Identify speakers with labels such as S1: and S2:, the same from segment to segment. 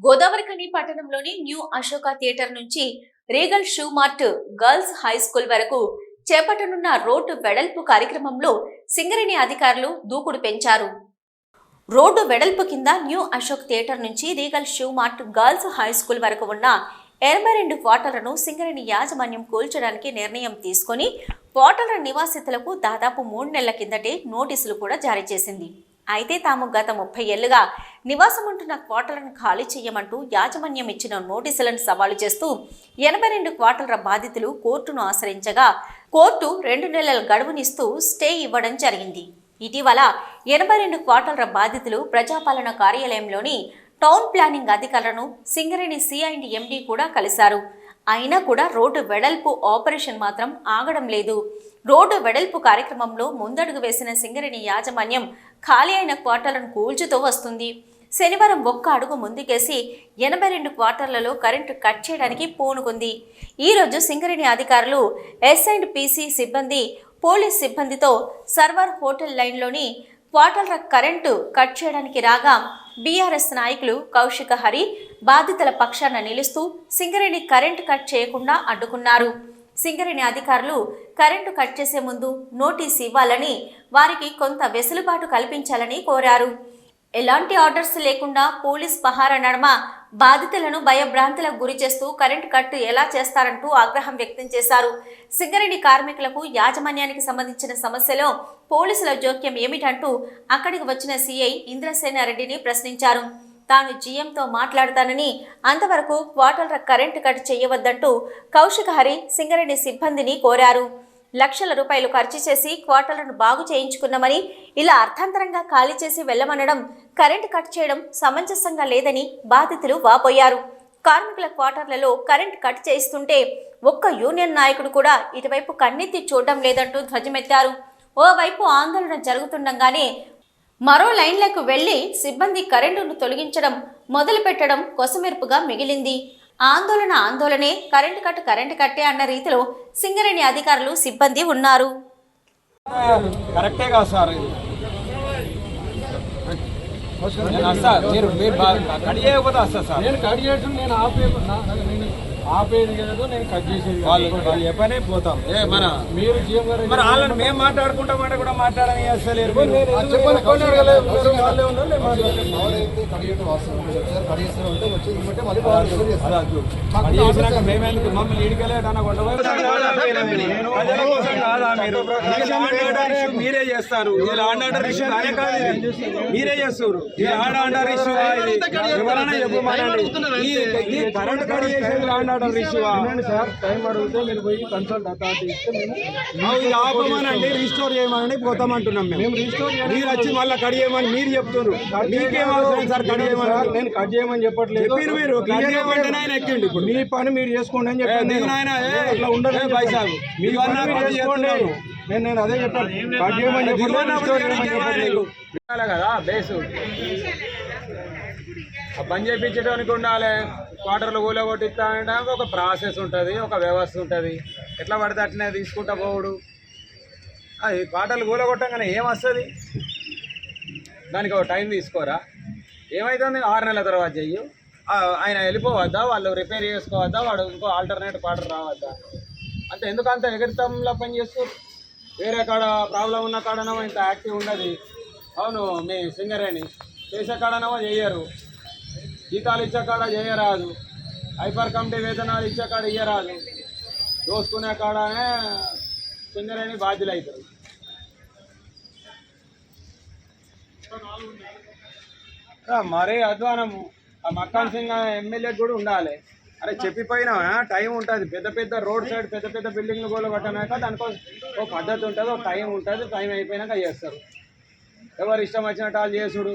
S1: గోదావరిఖని పట్టణంలోని new Ashoka theatre నుంచి Regal shoe mart girls high school వరకు చేపట్టనున్న రోడ్డు వెడల్పు కార్యక్రమంలో సింగరేణి అధికారులు దూకుడు పెంచారు. రోడ్డు వెడల్పు కింద న్యూ అశోక్ థియేటర్ నుంచి Regal shoe mart girls high school వరకు ఉన్న ఎనభై రెండు క్వార్టర్లను సింగరేణి యాజమాన్యం కూల్చడానికి నిర్ణయం తీసుకొని క్వార్టర్ల నివాసితులకు దాదాపు మూడు నెలల కిందటే నోటీసులు కూడా జారీ చేసింది. అయితే తాము గత ముప్పై ఏళ్ళుగా నివాసం ఉంటున్న క్వార్టర్లను ఖాళీ చేయమంటూ యాజమాన్యం ఇచ్చిన నోటీసులను సవాలు చేస్తూ ఎనభై రెండు క్వార్టర్ల బాధితులు కోర్టును ఆశ్రయించగా కోర్టు రెండు నెలల గడువునిస్తూ స్టే ఇవ్వడం జరిగింది. ఇటీవల ఎనభై రెండు క్వార్టర్ల బాధితులు ప్రజాపాలన కార్యాలయంలోని టౌన్ ప్లానింగ్ అధికారులను సింగరేణి సి ఎండీ కూడా కలిశారు. అయినా కూడా రోడ్డు వెడల్పు ఆపరేషన్ మాత్రం ఆగడం లేదు. రోడ్డు వెడల్పు కార్యక్రమంలో ముందడుగు వేసిన సింగరేణి యాజమాన్యం ఖాళీ అయిన క్వార్టర్లను కూల్చుతూ వస్తుంది. శనివారం ఒక్క అడుగు ముందుకేసి ఎనభై రెండు క్వార్టర్లలో కరెంటు కట్ చేయడానికి పూనుకుంది. ఈరోజు సింగరేణి అధికారులు ఎస్ అండ్ పీసీ సిబ్బంది పోలీస్ సిబ్బందితో సర్వర్ హోటల్ లైన్లోని క్వార్టర్ల కరెంటు కట్ చేయడానికి రాగా బీఆర్ఎస్ నాయకులు కౌశిక హరి బాధితుల పక్షాన నిలుస్తూ సింగరేణి కరెంటు కట్ చేయకుండా అడ్డుకున్నారు. సింగరేణి అధికారులు కరెంటు కట్ చేసే ముందు నోటీస్ ఇవ్వాలని వారికి కొంత వెసులుబాటు కల్పించాలని కోరారు. ఎలాంటి ఆర్డర్స్ లేకుండా పోలీస్ పహారా నడమ బాధితులను భయభ్రాంతులకు గురి చేస్తూ కరెంటు కట్ ఎలా చేస్తారంటూ ఆగ్రహం వ్యక్తం చేశారు. సింగరేణి కార్మికులకు యాజమాన్యానికి సంబంధించిన సమస్యలో పోలీసుల జోక్యం ఏమిటంటూ అక్కడికి వచ్చిన సీఐ ఇంద్రసేన రెడ్డిని ప్రశ్నించారు. తాను జీఎంతో మాట్లాడతానని అంతవరకు క్వార్టర్ల కరెంటు కట్ చేయవద్దంటూ కౌశిక హరి సింగరేణి సిబ్బందిని కోరారు. లక్షల రూపాయలు ఖర్చు చేసి క్వార్టర్లను బాగు చేయించుకున్నామని ఇలా అర్థాంతరంగా ఖాళీ చేసి వెళ్ళమనడం కరెంటు కట్ చేయడం సమంజసంగా లేదని బాధితులు వాపోయారు. కార్మికుల క్వార్టర్లలో కరెంట్ కట్ చేయిస్తుంటే ఒక్క యూనియన్ నాయకుడు కూడా ఇటువైపు కన్నెత్తి చూడడం లేదంటూ ధ్వజమెత్తారు. ఓవైపు ఆందోళన జరుగుతుండగానే మరో లైన్లకు వెళ్ళి సిబ్బంది కరెంటును తొలగించడం మొదలు పెట్టడం కొసమెరుపుగా మిగిలింది. ఆందోళన ఆందోళనే కరెంటు కట్టు కరెంటు కట్టే అన్న రీతిలో సింగరేణి అధికారులు సిబ్బంది ఉన్నారు.
S2: కరెక్టే కాదు సార్ నేను వస్తా మీరు మీరు బాగా కట్ చేయకపోతే వస్తా సార్.
S3: నేను కట్ చేయటం నేను ఆపే నా- నేను ఆపేది కాదు నేను కట్ చేసేది.
S2: వాళ్ళు వాళ్ళు చెప్పనే పోతాం ఏ మన
S3: మీరు జీఎం గారు
S2: మరి వాళ్ళని మేము మాట్లాడుకుంటామంటే కూడా మాట్లాడని అసలు.
S3: వాళ్ళే
S2: మేమెందుకు మమ్మల్ని మీరు చేస్తారు ఇష్యూ కాదు. మీరే చేస్తారు ఈ లాండ్ ఆర్డర్ ఇష్యూ ఎవరైనా ఈ కరెంట్ కట్ చేసేది లాండ్ ఆర్డర్
S3: వినండి సార్ టైం అడిగితే మీరు పోయి కన్సల్ట్ అథారిటీ ఇస్తే మేము
S2: ఆపమనండి రీస్టోర్ చేయమని పోతామంటున్నాం మేము.
S3: మేము రీస్టోర్
S2: మీరు వచ్చి మళ్ళీ కట్ చేయమని మీరు చెప్తున్నారు. మీకేం అవసరం సార్ కట్ చేయమని?
S3: నేను కట్ చేయమని చెప్పట్లేదు.
S2: మీరు కట్ చేయమంటేనే ఆయన ఎక్కిండు ఇప్పుడు.
S3: మీ పని మీరు చేసుకోండి అని
S2: ఏ,
S3: అట్లా ఉండదు
S2: ఏ, బైసాగు.
S3: మీ
S2: మీ
S3: పని చేసుకోండి. నేను నేను అదే చెప్పాను. కట్ చేయమని
S2: కదా బేసు. ఆ పని చేయించడానికి ఉండాలి. క్వార్టర్లు ఊళ్ళో కొట్టిస్తానికి ఒక ప్రాసెస్ ఉంటుంది ఒక వ్యవస్థ ఉంటుంది. ఎట్లా పడితే అట్లనే తీసుకుంటా పోవుడు. అది క్వార్టర్లు కూల కొట్టంగానే ఏం వస్తుంది దానికి ఒక టైం తీసుకోరా. ఏమవుతుంది ఆరు నెలల తర్వాత చెయ్యి. ఆయన వెళ్ళిపోవద్దా? వాళ్ళు రిపేర్ చేసుకోవద్దా? వాడు ఇంకో ఆల్టర్నేట్ క్వార్టర్ రావద్దా? అంటే ఎందుకు అంత ఎగరితంలో పని చేస్తూ వేరే కాడ ప్రాబ్లం ఉన్న కాడనేమో ఇంత యాక్టివ్ ఉండదు. అవును మీ సింగరేణి. చేసే కాడనో చెయ్యరు. జీతాలు ఇచ్చే కాడ చేయరాదు. హైపర్ కమిటీ వేతనాలు ఇచ్చే కాడ ఇయ్యరాదు. దోసుకునే కాడనే సింగరేణి బాధ్యులు అవుతారు మరీ అధ్వానము ఆ మక్కాన్ సింగ్ ఎమ్మెల్యే కూడా ఉండాలి. అరే చెప్పిపోయినా టైం ఉంటుంది. పెద్ద పెద్ద రోడ్ సైడ్ పెద్ద పెద్ద బిల్డింగ్లు కూడా కట్టనాక దానికో ఒక పద్ధతి ఉంటుంది ఒక టైం ఉంటుంది టైం అయిపోయినాక చేస్తారు. ఎవరు ఇష్టం వచ్చినట్టు వాళ్ళు చేసుడు.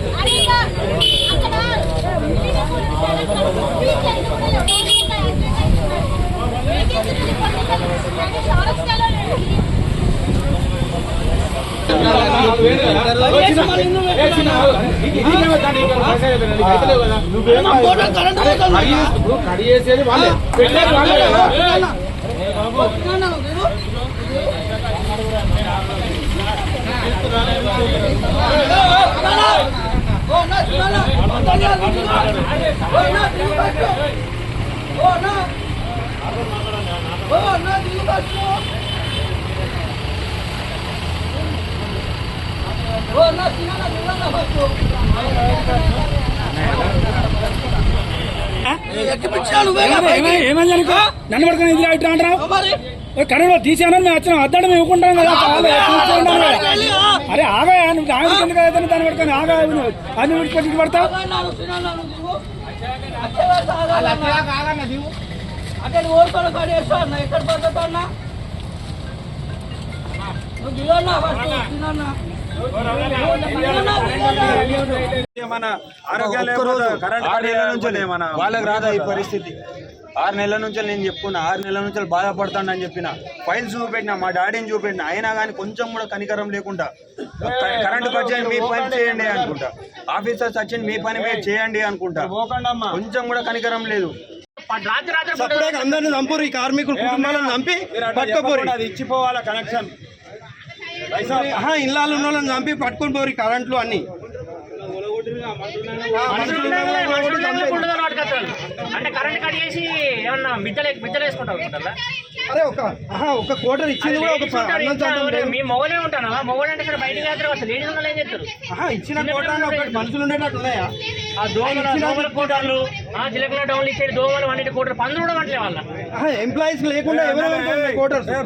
S3: కడిగేసేది వాళ్ళే పెట్టేది వాళ్ళే కదా
S4: ఓ నా దిగు నన్ను పడుకుని ఇది ఇట్లా అంటారు కరెంట్ తీసాను మేము వచ్చిన అద్దడం మేము ఇవ్వకుంటాం కదా. అరే ఆగా నువ్వు ఆమె ఎందుకు అయితే దాన్ని పడుకొని ఆగా నువ్వు అన్ని విడిచిపెట్టి పడతావు
S5: అక్కడ ఓడిపోయిన కాడి వేస్తా అన్న ఎక్కడ పడుతుందా అన్న నువ్వు దిగన్నా ఫస్ట్ తినన్నా
S2: మన
S6: వాళ్ళకి రాదా ఈ పరిస్థితి? ఆరు నెలల నుంచి నేను చెప్పుకున్నా ఆరు నెలల నుంచి బాధపడతానని చెప్పిన ఫైల్స్ చూపెట్టిన మా డాడీని చూపెట్టిన అయినా కానీ కొంచెం కూడా కనికరం లేకుండా కరెంటు కట్ చేయండి మీ పని చేయండి అనుకుంటా. ఆఫీసర్స్ వచ్చింది మీ పని మీరు చేయండి అనుకుంటా. కొంచెం కూడా కనికరం లేదు.
S3: సపరేట్ అందరిని చంపురు ఈ కార్మికుల కుటుంబాలను చంపి పట్టుకోపోరు
S2: చెప్పకుండా అది ఇచ్చిపోవాలా కనెక్షన్?
S3: ఇళ్ళాలు ఉన్న వాళ్ళని చంపి పట్టుకొని పోరు కరెంట్లు అన్ని.
S7: అంటే కరెంట్ కట్ చేసి ఏమన్నా మిద్దలు మిద్దలు వేసుకుంటావు అనుకుంటారా?
S3: అరే ఒక కోటర్ ఇచ్చింది కూడా ఒక.
S7: మీ మొగలే ఉంటానా మొగలు అంటే బయటికి అసలు. లేడీస్ ఏం
S3: ఇచ్చిన కోటర్ ఒకటి మనుషులు ఉండేటట్టు ఉన్నాయా?
S7: ఆ దోమల దోమల కోటర్లు ఆ జిలకల డౌన్లు ఇచ్చేది దోమలు వంటి కోటలు పందులు కూడా వంటలే వాళ్ళ.
S3: ఆహా ఎంప్లాయీస్ లేకుండా ఎవరెవరు కోటర్స్
S2: ఏ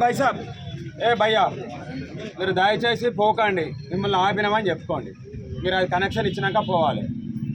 S2: ఏ భయ్యా. మీరు దయచేసి పోకండి. మిమ్మల్ని ఆపినామని చెప్పుకోండి. మీరు అది కనెక్షన్ ఇచ్చినాక పోవాలి.